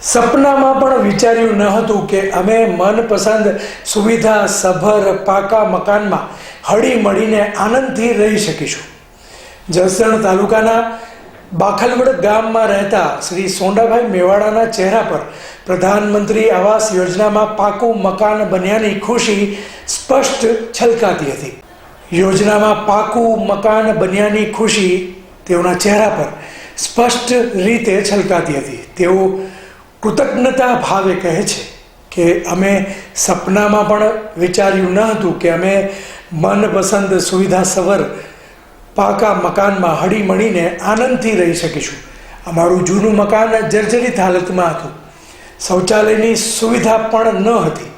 સપનામાં પણ વિચાર્યું ન હતું કે અમે મનપસંદ સુવિધા, સભર, પાકા મકાનમાં હળી મળીને આનંદથી રહી શકીશું. જસદણ તાલુકાના બાખલવડ ગામમાં રહેતા શ્રી સોંડાભાઈ મેવાડાના ચહેરા પર પ્રધાનમંત્રી આવાસ યોજનામાં પાકું મકાન બન્યાની ખુશી સ્પષ્ટ છલકાતી હતી. યોજનામાં પાકું મકાન બન્યાની ખુશી તેઓના ચહેરા પર સ્પષ્ટ રીતે છલકાતી હતી. તેઓ કૃતજ્ઞતા ભાવે કહે છે કે અમે સપનામાં પણ વિચાર્યું ન હતું કે અમે મનપસંદ સુવિધા સવર પાકા મકાનમાં હળી મળીને આનંદથી રહી શકીશું. અમારું જૂનું મકાન જર્જરિત હાલતમાં હતું. શૌચાલયની સુવિધા પણ ન હતી.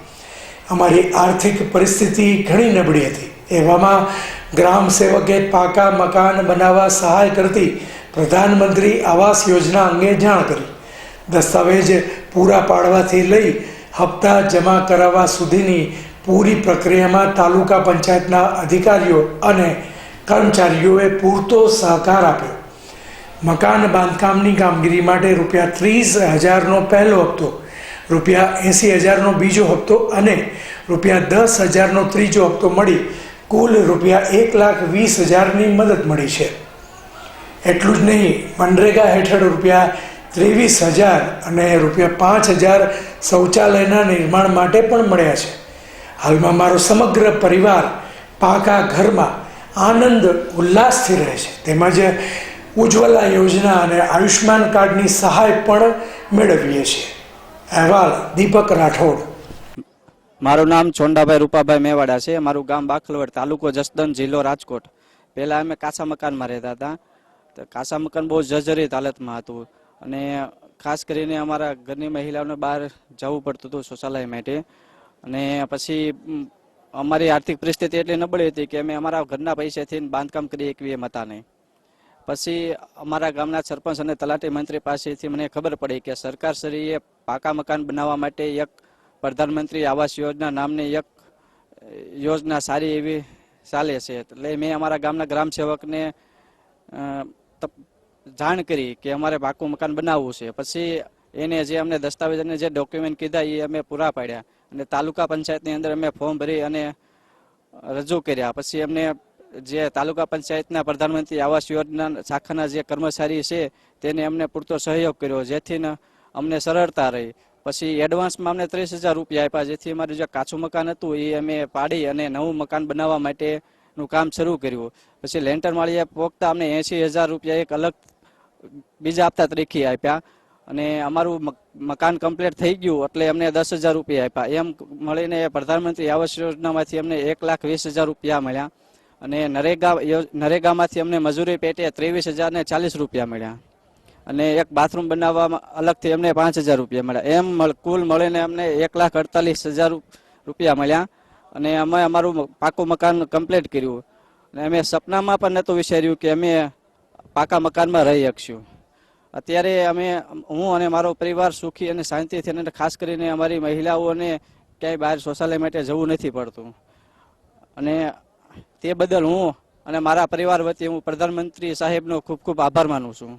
અમારી આર્થિક પરિસ્થિતિ ઘણી નબળી હતી. એવામાં ગ્રામ સેવકે પાકા મકાન બનાવવા સહાય કરતી પ્રધાનમંત્રી આવાસ યોજના અંગે જાણ કરી. દસ્તાવેજ પૂરા પાડવાથી લઈ હપ્તા જમા કરાવવા સુધીની પૂરી પ્રક્રિયામાં તાલુકા પંચાયતના અધિકારીઓ અને કર્મચારીઓએ પૂરતો સહકાર આપ્યો. મકાન બાંધકામની કામગીરી માટે રૂપિયા ત્રીસ હજારનો પહેલો હપ્તો, રૂપિયા એંસી હજારનો બીજો હપ્તો અને રૂપિયા દસ હજારનો ત્રીજો હપ્તો મળી કુલ રૂપિયા એક લાખ વીસ હજારની મદદ મળી છે. એટલું જ નહીં, મનરેગા હેઠળ રૂપિયા ત્રેવીસ હજાર અને રૂપિયા પાંચ હજાર શૌચાલયના નિર્માણ માટે પણ મળ્યા છે. હાલમાં મારો સમગ્ર પરિવાર પાકા ઘરમાં આનંદ, ઉલ્લાસથી રહે છે. તેમજ ઉજ્જવલા યોજના અને આયુષ્માન કાર્ડની સહાય પણ મેળવીએ છીએ. અહેવાલ દીપક રાઠોડ. મારું નામ ચોંડાભાઈ રૂપાભાઈ મેવાડા છે. મારું ગામ બાખલવડ તાલુકો જસદન જિલ્લો રાજકોટ. પહેલાં અમે કાચા મકાનમાં રહેતા હતા. તો કાચા મકાન બહુ જર્જરિત હાલતમાં હતું. અને ખાસ કરીને અમારા ઘરની મહિલાઓને બહાર જવું પડતું હતું શૌચાલય માટે. અને પછી અમારી આર્થિક પરિસ્થિતિ એટલી નબળી હતી કે અમે અમારા ઘરના પૈસાથી બાંધકામ કરી એકવી એમ હતા નહીં. પછી અમારા ગામના સરપંચ અને તલાટી મંત્રી પાસેથી મને ખબર પડી કે સરકારશ્રીએ પાકા મકાન બનાવવા માટે એક પ્રધાનમંત્રી આવાસ યોજના નામની એક યોજના સારી એવી ચાલે છે. એટલે મેં અમારા ગામના ગ્રામ સેવકને જાણ કરી કે અમારે પાકું મકાન બનાવવું છે. પછી એને જે અમને દસ્તાવેજ અને જે ડોક્યુમેન્ટ કીધા એ અમે પૂરા પાડ્યા અને તાલુકા પંચાયતની અંદર અમે ફોર્મ ભરી અને રજૂ કર્યા. પછી અમને જે તાલુકા પંચાયતના પ્રધાનમંત્રી આવાસ યોજના શાખાના જે કર્મચારી છે તેને અમને પૂરતો સહયોગ કર્યો. જેથી અમને સરળતા રહી. પછી એડવાન્સમાં અમને ત્રીસ હજાર રૂપિયા આપ્યા. જેથી અમારું જે કાચું મકાન હતું એ અમે પાડી અને નવું મકાન બનાવવા માટેનું કામ શરૂ કર્યું. પછી લેન્ટર માળીએ પોખતા અમને એંશી હજાર રૂપિયા એક અલગ બીજા હપ્તા તરીકે આપ્યા અને અમારું મકાન કમ્પ્લીટ થઈ ગયું એટલે અમને દસ હજાર રૂપિયા આપ્યા. એમ મળીને પ્રધાનમંત્રી આવાસ યોજનામાંથી અમને એક લાખ વીસ હજાર રૂપિયા મળ્યા અને નરેગા નરેગામાંથી અમને મજૂરી પેટે ત્રેવીસ હજાર ને ચાલીસ રૂપિયા મળ્યા. અને એક બાથરૂમ બનાવવામાં અલગથી અમને પાંચ હજાર રૂપિયા મળ્યા. એમ કુલ મળીને અમને એક લાખ અડતાલીસ હજાર રૂપિયા મળ્યા અને અમે અમારું પાકું મકાન કમ્પ્લીટ કર્યું. અને અમે સપનામાં પણ નહોતું વિચાર્યું કે અમે પાકા મકાનમાં રહી શકશું. અત્યારે અમે, હું અને મારો પરિવાર સુખી અને શાંતિથી અને ખાસ કરીને અમારી મહિલાઓને ક્યાંય બહાર શૌચાલય માટે જવું નથી પડતું. અને તે બદલ હું અને મારા પરિવાર વતી હું પ્રધાનમંત્રી સાહેબનો ખૂબ ખૂબ આભાર માનું છું.